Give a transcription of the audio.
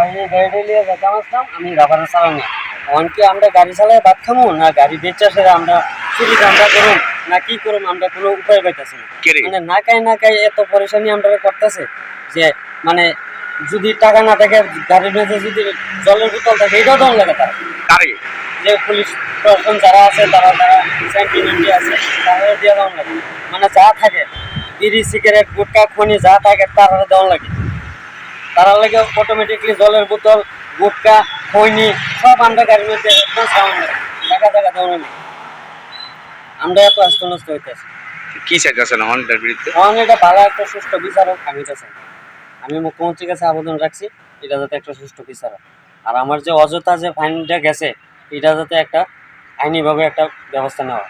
আমি গাড়ি নিয়ে যেতাম আসতাম আমি রাবারে চালাম না এখন কি আমরা গাড়ি চালাই ভাত খামো না গাড়ি বেচা সেরে আমরা সুবিধা আমরা করুম না কি করুম আমরা কোনো উপায় পাইতেছি না। মানে না কাই না কাই এত পরেশানি আমরা করতেছে যে মানে যদি টাকা না থাকে গাড়ির মেঝে যদি জলের বোতল থাকে এটাও দম লাগে তার কারে যে পুলিশ প্রশাসন যারা আছে তারা তারা সেন্টিমেন্টে আছে তারা দিয়ে দেওয়া লাগে। মানে যা থাকে বিড়ি সিগারেট গুটকা খনি যা থাকে তারা দেওয়া লাগে। তারা লাগে অটোমেটিকলি জলের বোতল গুটকা খৈনি সব আমরা গাড়ির মধ্যে একদম সাউন্ড লাগে টাকা টাকা আমরা এত আস্ত নষ্ট হইতেছি কি চাইতেছেন অনটার বিরুদ্ধে? আমার এটা ভালো একটা সুষ্ঠু বিচারক আমি এটা আমি মুখ্যমন্ত্রীর কাছে আবেদন রাখছি এটা যাতে একটা সুষ্ঠু বিচারক। আর আমার যে অযথা যে ফাইনটা গেছে এটা যাতে একটা আইনিভাবে একটা ব্যবস্থা নেওয়া।